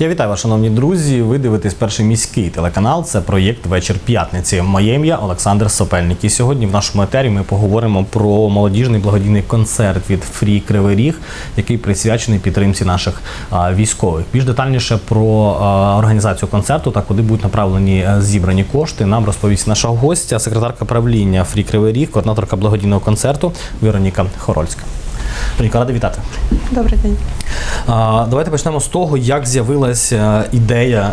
Я вітаю вас, шановні друзі. Ви дивитесь перший міський телеканал. Це проєкт Вечір п'ятниці. Моє ім'я Олександр Сопельник. І сьогодні в нашому етері ми поговоримо про молодіжний благодійний концерт від Фрі Кривий Ріг, який присвячений підтримці наших а, військових. Більш детальніше про а, організацію концерту та куди будуть направлені зібрані кошти. Нам розповість наша гостя, секретарка правління Фрі Кривий Ріг, координаторка благодійного концерту Вероніка Хорольська. Вероніка, рада вітати. Добрий день. Давайте почнемо з того, як з'явилася ідея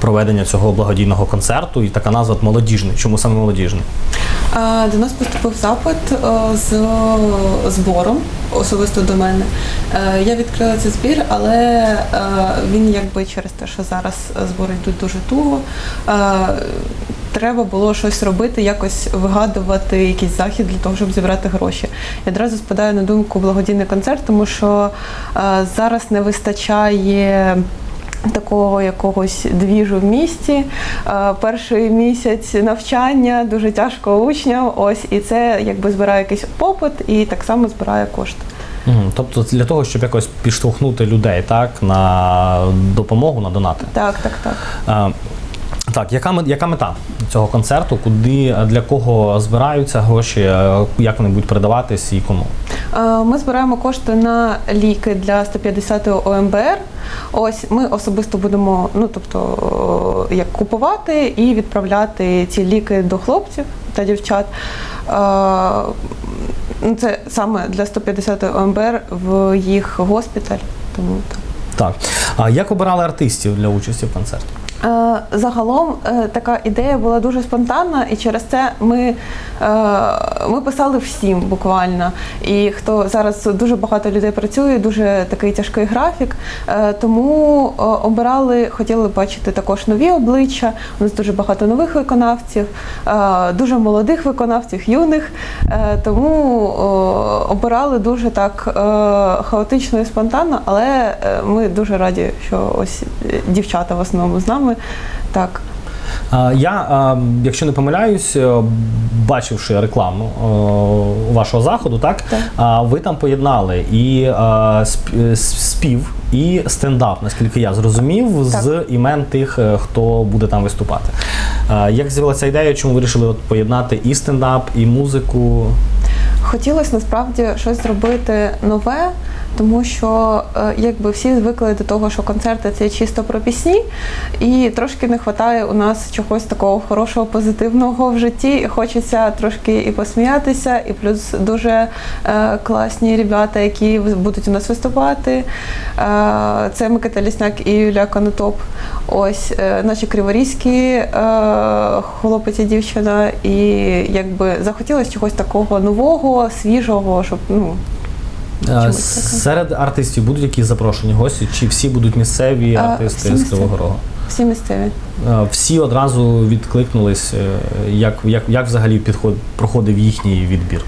проведення цього благодійного концерту і така назва молодіжний. Чому саме молодіжний? До нас поступив запит з збором особисто до мене. Е, Я відкрила цей збір, але е, він якби через те, що зараз збори йдуть дуже туго. е, Треба було щось робити, якось вигадувати якийсь захід для того, щоб зібрати гроші. І одразу спадає на думку благодійний концерт, тому що зараз не вистачає. Такого якогось двіжу в місті. Е, Перший місяць навчання дуже тяжко учням. Ось і це якби збирає якийсь попит і так само збирає кошти. Тобто для того, щоб якось підштовхнути людей так на допомогу, на донати. Так, так, так. А, Так, яка яка мета цього концерту? Куди для кого збираються гроші? е, Як вони будуть передаватись і кому? Е, Ми збираємо кошти на ліки для 150-го ОМБР. Ось ми особисто будемо, ну тобто, е, як купувати і відправляти ці ліки до хлопців та дівчат. Е, ну, Це саме для 150-го ОМБР в їх госпіталь. Тому так. Так. А як обирали артистів для участі в концерті? Е, Загалом е, така ідея була дуже спонтанна, і через це ми, е, ми писали всім буквально. І хто зараз дуже багато людей працює, дуже такий тяжкий графік. Тому обирали, хотіли бачити також нові обличчя. У нас дуже багато нових виконавців, дуже молодих виконавців, юних. Тому обирали дуже так хаотично і спонтанно, але ми дуже раді, що ось дівчата в основному з нами. Так. Я, якщо не помиляюсь, е, бачивши рекламу е, вашого заходу, так, Так. ви там поєднали і спів, і стендап, наскільки я зрозумів, з імен тих, е, хто буде там виступати. Як з'явилася ідея, чому ви вирішили поєднати і стендап, і музику? Хотілося насправді щось зробити нове, тому що е, якби всі звикли до того, що концерти це чисто про пісні, і трошки не вистачає у нас чогось такого хорошого, позитивного в житті. І Хочеться трошки і посміятися, і плюс дуже е, класні ребята, які будуть у нас виступати. Е, це Микита Лісняк і Юлія Конотоп. Ось наші криворізькі хлопець і дівчина, і якби захотілося чогось такого нового, свіжого, щоб ну А, Серед артистів будуть якісь запрошені гості, чи всі будуть місцеві А, артисти всі з місцеві. Кривого Рогу? всі місцеві. Е, Всі одразу відкликнулись, е, як, як, як взагалі підход, проходив їхній відбір?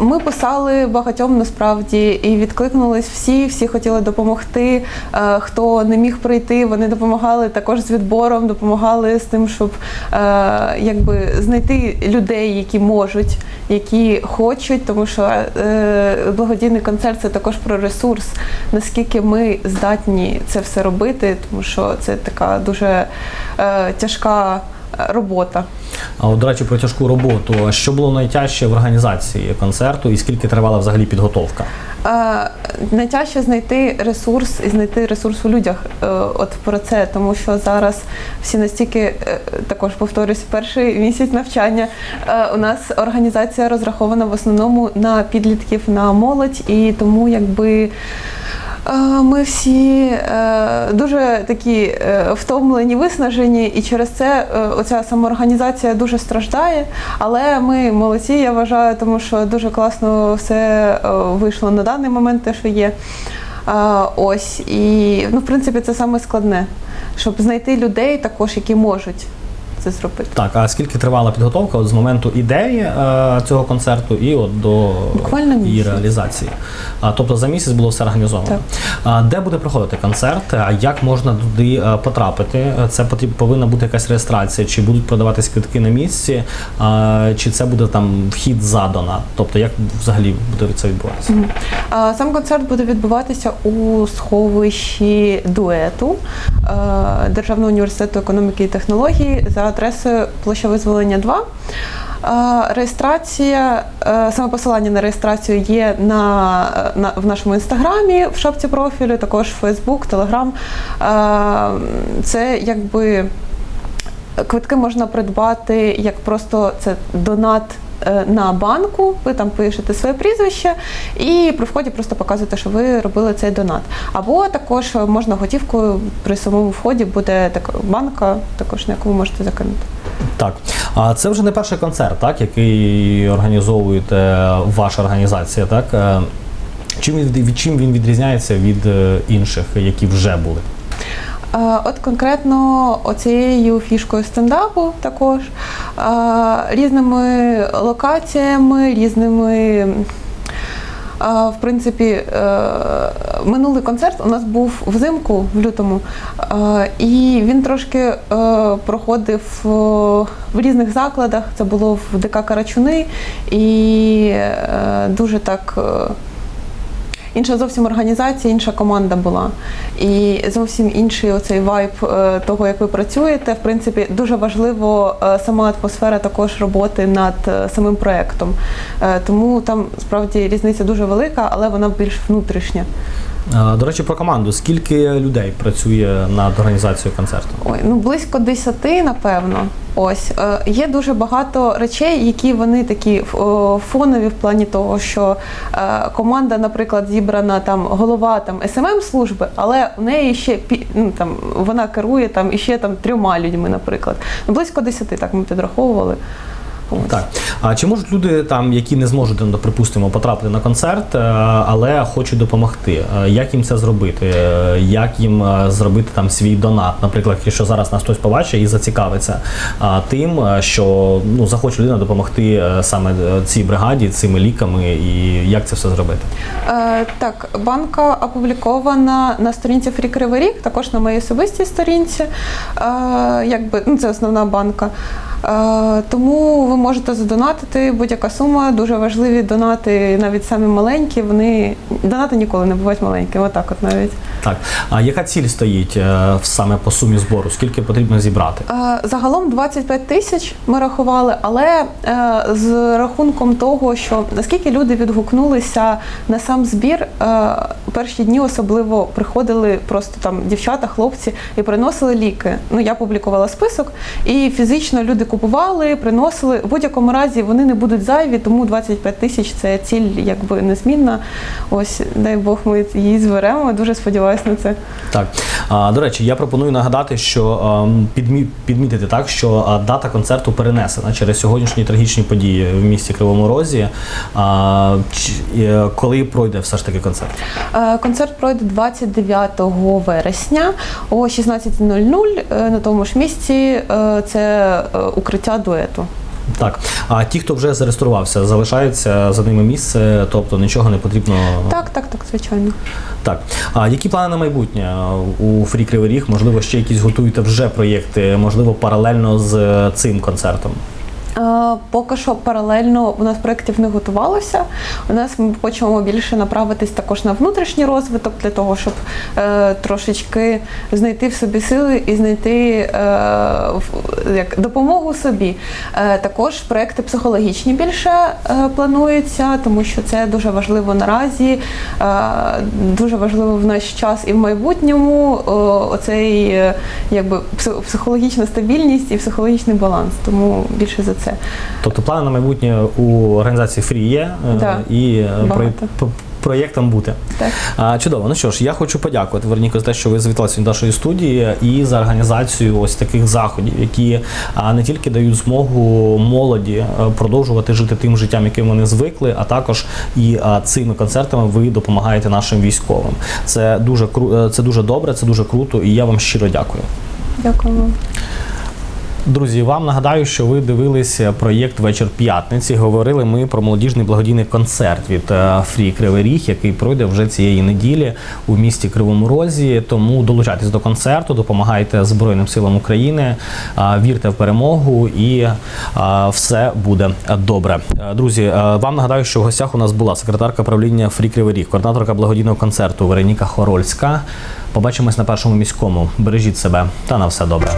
Ми писали багатьом насправді і відкликнулись всі, всі хотіли допомогти. Е, Хто не міг прийти, вони допомагали також з відбором, допомагали з тим, щоб е, якби знайти людей, які можуть, які хочуть, тому що е, благодійний концерт це також про ресурс, наскільки ми здатні це все робити, тому що це така дуже е, тяжка робота. А от, до речі, про тяжку роботу. Що було найтяжче в організації концерту і скільки тривала взагалі підготовка? Е, Найтяжче знайти ресурс і знайти ресурс у людях. е, От про це, тому що зараз всі настільки е, також повторюсь, перший місяць навчання. е, У нас організація розрахована в основному на підлітків, на молодь, і тому якби. Е, Ми всі е, дуже такі е, втомлені, виснажені, і через це оця самоорганізація дуже страждає. Але ми молодці, я вважаю, тому що дуже класно все вийшло на даний момент, те, що є. Ось і ну, в принципі, це саме складне, щоб знайти людей також, які можуть. Це зробити. Так, а скільки тривала підготовка от з моменту ідеї е, цього концерту і от до Буквально її місяць. реалізації? А, тобто за місяць було все організовано. Так. А, де буде проходити концерт? А як можна туди е, потрапити? Це потріб, повинна бути якась реєстрація, чи будуть продаватись квитки на місці, а, чи це буде там вхід за донат? Тобто, як взагалі буде це відбуватися? А, Сам концерт буде відбуватися у сховищі дуету е, Державного університету економіки і технологій за адресою площа визволення 2. Е, Реєстрація, е, саме посилання на реєстрацію є на, на в нашому інстаграмі, в шапці профілю, також Фейсбук, Телеграм. Е, Це якби Квитки можна придбати як просто це донат е, на банку. Ви там пишете своє прізвище і при вході просто показуєте, що ви робили цей донат. Або також можна готівкою при самому вході буде така банка, також на яку ви можете закинути. Так, а це вже не перший концерт, так, який організовуєте ваша організація, так? Е, Чим від чим він відрізняється від е, інших, які вже були? Е, От конкретно оцією фішкою стендапу також е, різними локаціями, різними. В принципі, е, минулий концерт у нас був взимку в лютому, і він трошки е, проходив е, в різних закладах. Це було в ДК Карачуни, і дуже так. Інша зовсім організація, інша команда була. І зовсім інший оцей вайб е, того, як ви працюєте. В принципі, дуже важливо е, сама атмосфера також роботи над е, самим проектом. Е, Тому там справді різниця дуже велика, але вона більш внутрішня. Е, До речі, про команду. Скільки людей працює над організацією концерту? Ой, ну близько 10, напевно. Ось е, є дуже багато речей, які вони такі о, фонові в плані того, що е, команда, наприклад, зібрана там голова там СММ служби, але у неї ще ну, там вона керує там іще там трьома людьми, наприклад. Ну близько 10, так ми підраховували. Ось. Так. А чи можуть люди, там, які не зможуть, ну, припустимо, потрапити на концерт, е, але хочуть допомогти? Е, Як їм це зробити? Е, Як їм зробити там свій донат? Наприклад, якщо зараз нас хтось побачить і зацікавиться тим, що ну, захоче людина допомогти саме цій бригаді, цими ліками, і як це все зробити? Е, так, банка опублікована на сторінці Фрі Кривий також на моїй особистій сторінці. Е, якби, ну, це основна банка. Е, тому ви можете задонатити будь-яка сума. Дуже важливі донати, навіть самі маленькі. Вони донати ніколи не бувають маленькими. Отак, от навіть. Так. А яка ціль стоїть е, саме по сумі збору? Скільки потрібно зібрати? Е, Загалом 25 тисяч ми рахували, але з рахунком того, що наскільки люди відгукнулися на сам збір, перші дні особливо приходили просто там дівчата, хлопці і приносили ліки. Ну я публікувала список, і фізично люди купували, приносили. В будь-якому разі вони не будуть зайві, тому 25 тисяч це ціль якби незмінна. Ось дай Бог, ми її зберемо. Дуже сподіваюся на це. Так. А, до речі, я пропоную нагадати, що підмі, підмітити так, що дата концерту перенесена через сьогоднішні трагічні події в місті Кривому Розі. А, чи- е, коли пройде все ж таки концерт? Е, Концерт пройде 29 вересня о 16.00 е, на тому ж місці. Це е, укриття дуету. Так. А ті, хто вже зареєструвався, залишаються за ними місце, тобто нічого не потрібно. Так, так, так, звичайно. Так. А які плани на майбутнє у Фрі Кривий Ріг? Можливо, ще якісь готуєте вже проєкти, можливо, паралельно з е, цим концертом. Е, Поки що паралельно у нас проєктів не готувалося. У нас ми хочемо більше направитись також на внутрішній розвиток для того, щоб е, трошечки знайти в собі сили і знайти е, як допомогу собі. Е, також проекти психологічні більше е, плануються, тому що це дуже важливо наразі, е, дуже важливо в наш час і в майбутньому. е, оцей е, якби психологічна стабільність і психологічний баланс. Тому більше за це. Тобто плани на майбутнє у організації Фрі є е, Да. і е, про, проєктом бути. Так. А, чудово. Ну що ж, я хочу подякувати Верніко за те, що ви завітали сьогодні до нашої студії і за організацію ось таких заходів, які не тільки дають змогу молоді е, продовжувати жити тим життям, яким вони звикли, а також і цими концертами ви допомагаєте нашим військовим. Це дуже кру- це дуже добре, це дуже круто, і я вам щиро дякую. Дякуємо. Друзі, вам нагадаю, що ви дивилися проєкт Вечір п'ятниці. Говорили ми про молодіжний благодійний концерт від е, Фрі Кривий Ріг, який пройде вже цієї неділі у місті Кривому Розі. Тому долучайтесь до концерту, допомагайте Збройним силам України, е, вірте в перемогу і е, все буде добре. Е, Друзі, е, вам нагадаю, що в гостях у нас була секретарка правління Фрі Кривий Ріг, координаторка благодійного концерту Вероніка Хорольська. Побачимось на першому міському. Бережіть себе та на все добре.